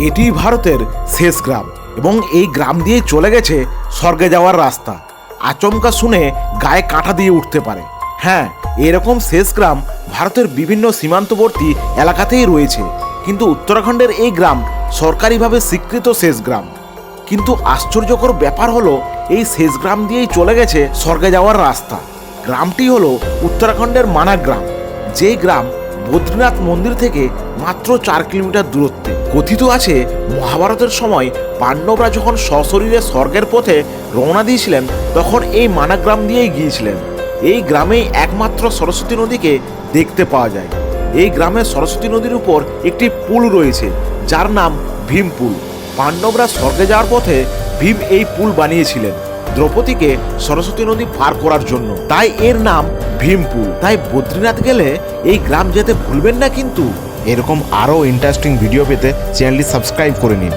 এটি ভারতের শেষ গ্রাম এবং এই গ্রাম দিয়ে চলে গেছে স্বর্গে যাওয়ার রাস্তা। আচমকা শুনে গায়ে কাঁটা দিয়ে উঠতে পারে। হ্যাঁ এরকম শেষ গ্রাম ভারতের বিভিন্ন সীমান্তবর্তী এলাকাতেই রয়েছে। কিন্তু উত্তরাখণ্ডের এই গ্রাম সরকারিভাবে স্বীকৃত শেষ গ্রাম। কিন্তু আশ্চর্যকর ব্যাপার হলো, এই শেষ গ্রাম দিয়েই চলে গেছে স্বর্গে যাওয়ার রাস্তা। গ্রামটি হলো উত্তরাখণ্ডের মানা গ্রাম। যেই গ্রাম বদ্রীনাথ মন্দির থেকে মাত্র চার কিলোমিটার দূরত্বে। কথিত আছে, মহাভারতের সময় পাণ্ডবরা যখন সশরীরে স্বর্গের পথে রওনা দিয়েছিলেন, তখন এই মানাগ্রাম দিয়েই গিয়েছিলেন। এই গ্রামেই একমাত্র সরস্বতী নদীকে দেখতে পাওয়া যায়। এই গ্রামে সরস্বতী নদীর উপর একটি পুল রয়েছে, যার নাম ভীমপুল পাণ্ডবরা স্বর্গে যাওয়ার পথে ভীম এই পুল বানিয়েছিলেন, দ্রৌপদীকে সরস্বতী নদী পার করার জন্য। তাই এর নাম ভীমপুল তাই বদ্রীনাথ গেলে এই গ্রাম যেতে ভুলবেন না কিন্তু। এরকম আরও ইন্টারেস্টিং ভিডিও পেতে চ্যানেলটি সাবস্ক্রাইব করে নিন।